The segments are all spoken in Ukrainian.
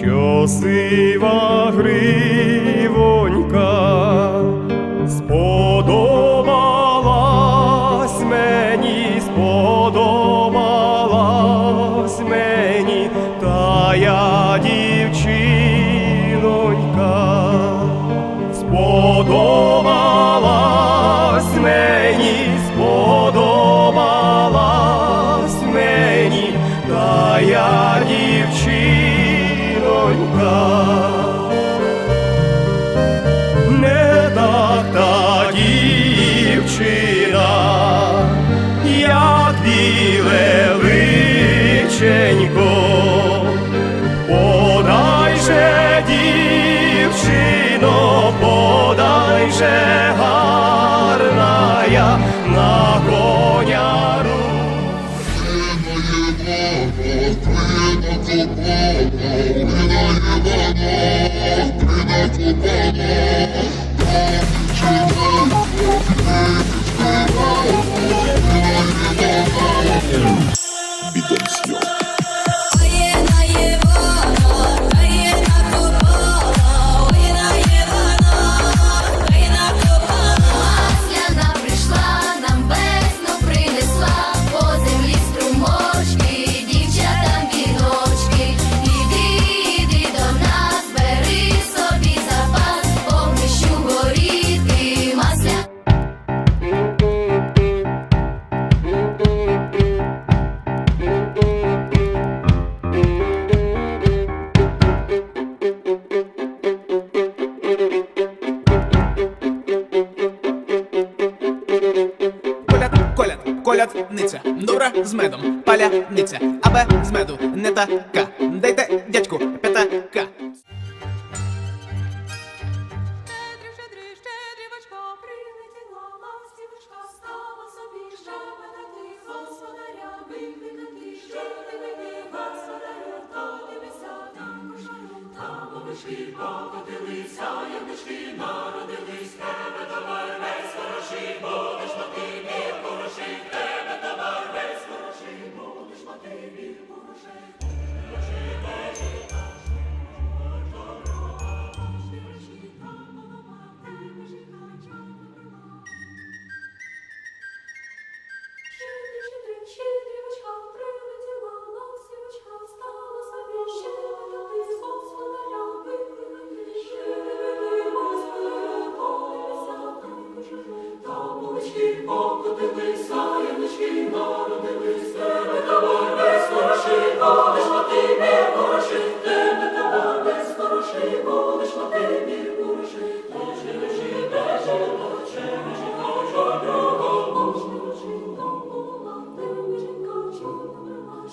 що сива гривонька przeharnaja na goniarów. Bidon z nią. Коляд, колядниця, добра з медом, паляниця, абе з меду не така. Дайте дядьку п'ятака. Щедрий, щедрий, щедрівочка, прилетіла покотилися, ягнички народились, тебе товар весь хороший, будеш мати мір хороший, тебе товар весь хороший, будеш мати мір хороший, Боже, Боже, Боже, Боже, Боже, Боже, Боже,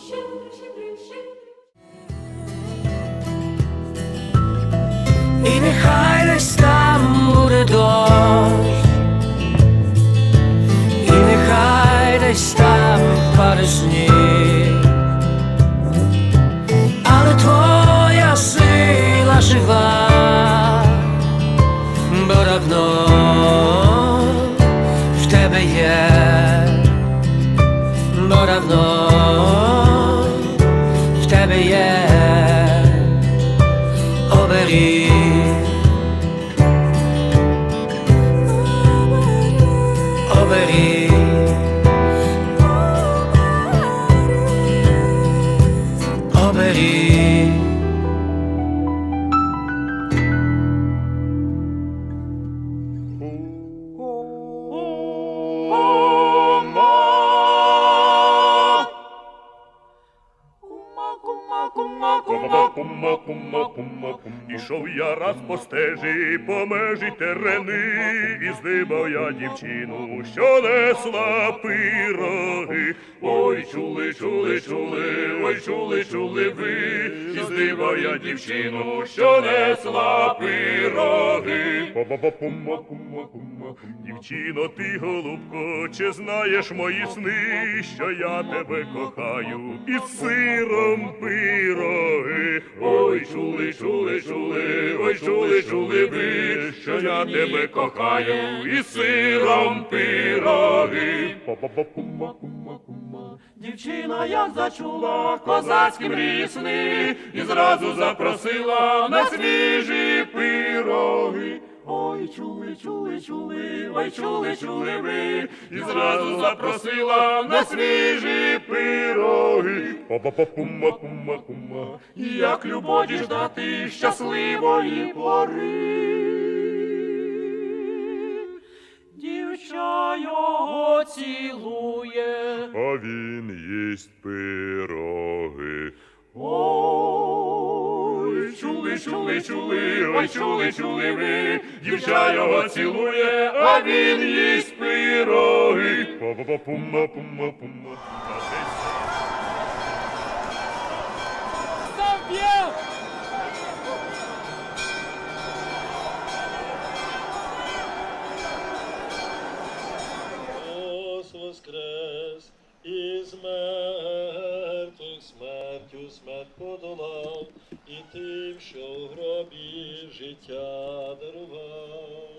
Щедрий, щедрий, щедрий. І нехай десь там там паде але твоя сила жива, бо давно в тебе є, бо давно Ішов я раз по стежі, по межі терени, і здибав я дівчину, що несла пироги. Ой, чули, чули, чули, ой, чули, чули ви, і здибав я дівчину, що несла пироги. Дівчино, ти голубко, чи знаєш мої сни, що я тебе кохаю, із сиром пироги. Ой, чули, чули, чули, ой, чули, чули ви, що я тебе кохаю, із сиром пироги. Дівчина, як зачула козацькі мрії і зразу запросила на свіжі пироги. Ой, чули, чули, чули, ой, чули, чули ви, і зразу запросила на свіжі пироги. Па-па-па-пума, пума, пума, як любоді ждати щасливої пори. Дівча його цілує. а він їсть пироги. Чули, чули, ой, чули, чули ви, дівча його цілує, а він їсть пироги. Па-па-па-пума, смерть подолав, і тим, що в гробі життя дарував.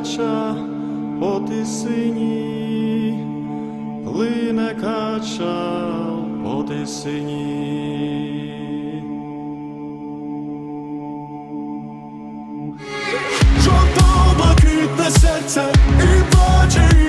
Кача по тисині, плине кача по тисині. Жовто-блакитне серце і плаче,